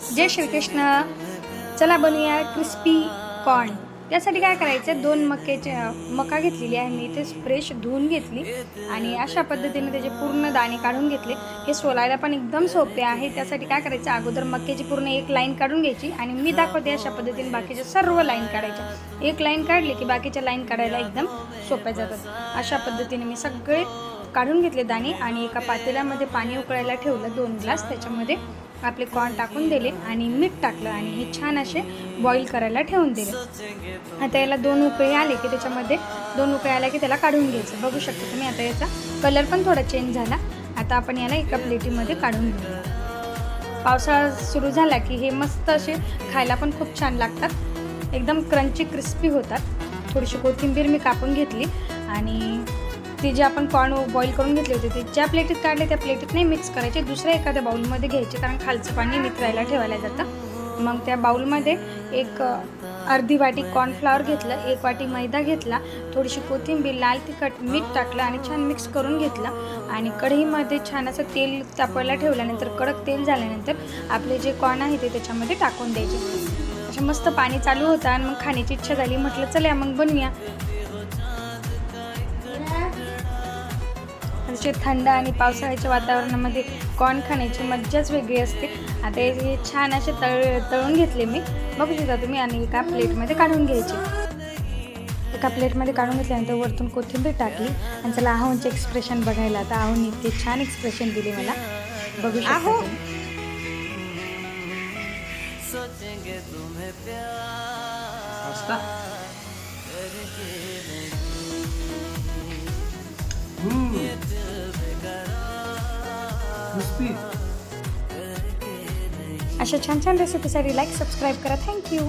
जय श्रीकृष्ण. चला बनवूया crispy corn त्यासाठी काय करायचं दोन मक्याचे मका घेतलेली आहे मी ते फ्रेश धुवून घेतली आणि अशा पद्धतीने त्याचे पूर्ण दाणे काढून घेतले. हे सोलायला पण एकदम सोपे आहे. त्यासाठी काय करायचं अगोदर मक्याची पूर्ण एक लाईन काढून घ्यायची आणि मी दाखवते अशा पद्धतीने बाकीच्या सर्व लाईन काढायच्या एक लाईन काढली की बाकीच्या लाईन काढायला एकदम सोप्या जातात. अशा पद्धतीने मी सगळे काढून घेतले दाणे आणि एका पातेल्यामध्ये पाणी उकळायला ठेवलं दोन ग्लास त्याच्यामध्ये. आपले कॉर्न टाकून दिले आणि मीठ टाकलं आणि हे छान असे बॉईल करायला ठेवून दिले. आता याला दोन उकळी आले की त्याच्यामध्ये दोन उकळी आल्या की त्याला काढून घ्यायचं. बघू शकता तुम्ही आता याचा कलर पण थोडा चेंज झाला. आता आपण याला एका प्लेटीमध्ये काढून घेऊ पावसाळा सुरू झाला की हे मस्त असे खायला पण खूप छान लागतात. एकदम क्रंची क्रिस्पी होतात. थोडीशी कोथिंबीर मी कापून घेतली आणि ते जे आपण कॉर्न बॉईल करून घेतले होते ते ज्या प्लेटीत काढले त्या प्लेटीत नाही मिक्स करायचे. दुसऱ्या एखाद्या बाउलमध्ये घ्यायचे कारण खालचं पाणी निथरायला ठेवायला जातं. मग त्या बाऊलमध्ये एक अर्धी वाटी कॉर्नफ्लॉवर घेतलं एक वाटी मैदा घेतला थोडीशी कोथिंबीर लाल तिखट मीठ टाकलं आणि छान मिक्स करून घेतलं. आणि कढईमध्ये छान असं तेल तापवायला ठेवल्यानंतर कडक तेल झाल्यानंतर आपले जे कॉर्न आहे ते त्याच्यामध्ये टाकून द्यायचे. असे मस्त पाणी चालू होतं आणि मग खाण्याची इच्छा झाली. म्हटलं चला मग बनवूया. असे थंड आणि पावसाळ्याच्या वातावरणामध्ये कॉर्न खाण्याची मज्जाच वेगळी असते. आता हे- छान असे तळ तळून घेतले मी. बघू शकता तुम्ही आणि एका प्लेटमध्ये काढून घ्यायचे. एका प्लेटमध्ये काढून घेतल्यानंतर वरतून कोथिंबीर टाकली आणि त्याला आहोंचे एक्सप्रेशन बघायला. आता आहोने इतके छान एक्सप्रेशन दिले मला. बघू. पास्ता हम्म. अशा छान छान रेसिपीसाठी लाईक सबस्क्राईब करा. Thank you